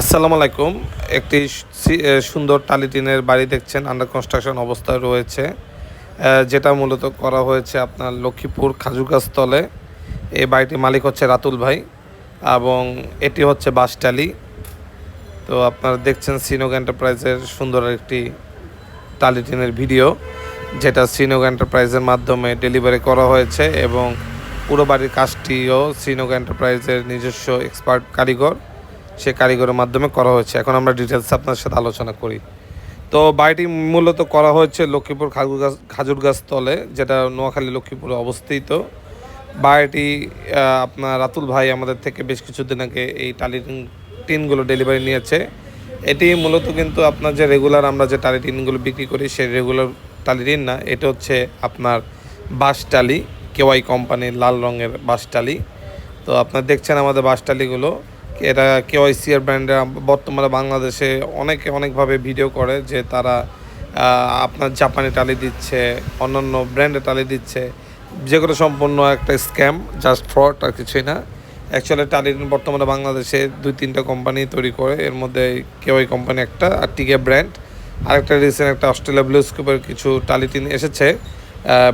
আসসালামু আলাইকুম। একটি সুন্দর টালি টিনের বাড়ি দেখছেন। আন্ডার কনস্ট্রাকশন অবস্থায় রয়েছে। যেটা মূলত করা হয়েছে আপনার লক্ষ্মীপুর খাজুরগাছ তলে এই বাড়িটির মালিক হচ্ছে রাতুল ভাই এবং এটি হচ্ছে বাসটালি তো আপনারা দেখছেন সিনোগ এন্টারপ্রাইজের সুন্দর একটি টালি টিনের ভিডিও, যেটা সিনোগ এন্টারপ্রাইজের মাধ্যমে ডেলিভারি করা হয়েছে এবং পুরো বাড়ির কাজটিও সিনোগ এন্টারপ্রাইজের নিজস্ব এক্সপার্ট কারিগর। সে কারিগরের মাধ্যমে করা হয়েছে। এখন আমরা ডিটেলস আপনার সাথে আলোচনা করি। তো বাড়িটি মূলত করা হয়েছে লক্ষ্মীপুর খাজুর গাছ খাজুর গাছ তলে, যেটা নোয়াখালী লক্ষ্মীপুরে অবস্থিত। বাড়িটি আপনার রাতুল ভাই আমাদের থেকে বেশ কিছুদিন আগে এই টালি টিনগুলো ডেলিভারি নিয়েছে। এটি মূলত কিন্তু আপনার যে রেগুলার আমরা যে টালি টিনগুলো বিক্রি করি, সেই রেগুলার টালি টিন না, এটা হচ্ছে আপনার বাঁশ টালি, কেওয়াই কোম্পানির লাল রঙের বাঁশ টালি। তো আপনার দেখছেন আমাদের বাঁশ টালিগুলো। এটা কেওয়াইসিআর ব্র্যান্ডে বর্তমানে বাংলাদেশে অনেকে অনেকভাবে ভিডিও করে যে তারা আপনার জাপানি টালি দিচ্ছে, অন্যান্য ব্র্যান্ডে টালি দিচ্ছে। যেগুলো সম্পূর্ণ একটা স্ক্যাম জাস্ট ফ্রড আর কিছুই না। অ্যাকচুয়ালি টালির বর্তমানে বাংলাদেশে দুই তিনটা কোম্পানি তৈরি করে। এর মধ্যে কেওয়াই কোম্পানি একটা, আর টিকে ব্র্যান্ড। আরেকটা রিসেন্ট একটা অস্ট্রেলিয়া ব্লু স্কুপের কিছু টালি টিন এসেছে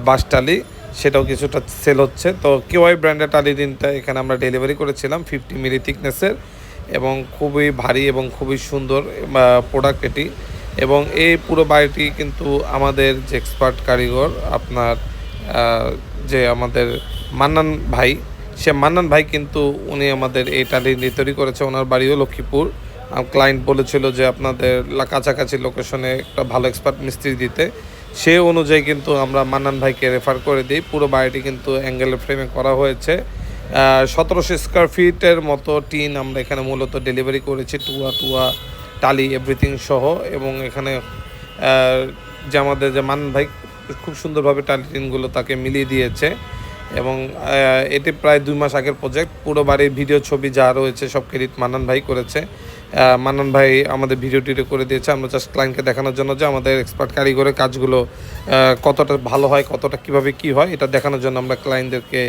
বাঁশ টালি। সেটাও কিছুটা সেল হচ্ছে। তো কেওয়াই ব্র্যান্ডের টালি টিনটা এখানে আমরা ডেলিভারি করেছিলাম ফিফটি মিলি থিকনেসের এবং খুবই ভারী এবং খুবই সুন্দর প্রোডাক্ট এটি। এবং এই পুরো বাড়িটি কিন্তু আমাদের যে এক্সপার্ট কারিগর, আপনার যে আমাদের মান্নান ভাই, সে মান্নান ভাই কিন্তু উনি আমাদের এই টালি তৈরি করেছে। ওনার বাড়িও লক্ষ্মীপুর। ক্লায়েন্ট বলেছিল যে আপনাদের কাছাকাছি লোকেশনে একটা ভালো এক্সপার্ট মিস্ত্রি দিতে। সে অনুযায়ী কিন্তু আমরা মান্নান ভাইকে রেফার করে দিই। পুরো বাড়িটি কিন্তু অ্যাঙ্গেলের ফ্রেমে করা হয়েছে। সতেরোশো স্কোয়ার ফিটের মতো টিন আমরা এখানে মূলত ডেলিভারি করেছি টুয়া টুয়া টালি এভরিথিং সহ। এবং এখানে যে আমাদের যে মান্নান ভাই খুব সুন্দরভাবে টালি টিনগুলো তাকে মিলিয়ে দিয়েছে। এবং এটি প্রায় দুই মাস আগের প্রজেক্ট পুরো বাড়ির ভিডিও ছবি যা রয়েছে সব ক্রেডিট মান্নান ভাই করেছে। মান্নান ভাই আমাদের ভিডিও টিডিও করে দিয়েছে। আমরা জাস্ট ক্লায়েন্টকে দেখানোর জন্য যে আমাদের এক্সপার্ট কারিগরের কাজগুলো কতটা ভালো হয়, কতটা কীভাবে কি হয়, এটা দেখানোর জন্য আমরা ক্লায়েন্টদেরকে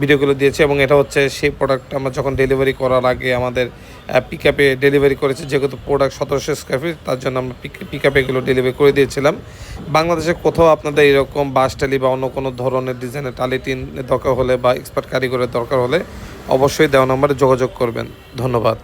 ভিডিওগুলো দিয়েছি এবং এটা হচ্ছে সেই প্রোডাক্ট আমরা যখন ডেলিভারি করার আগে আমাদের পিক আপে ডেলিভারি করেছি, যেহেতু প্রোডাক্ট সতেরোশো স্কোয়ার ফিট তার জন্য আমরা পিক আপে এগুলো ডেলিভারি করে দিয়েছিলাম। বাংলাদেশে কোথাও আপনাদের এরকম বাস টালি বা অন্য কোনো ধরনের ডিজাইনের টালি টিন দরকার হলে বা এক্সপার্ট কারিগরের দরকার হলে অবশ্যই দেওয়া নম্বরে যোগাযোগ করবেন। ধন্যবাদ।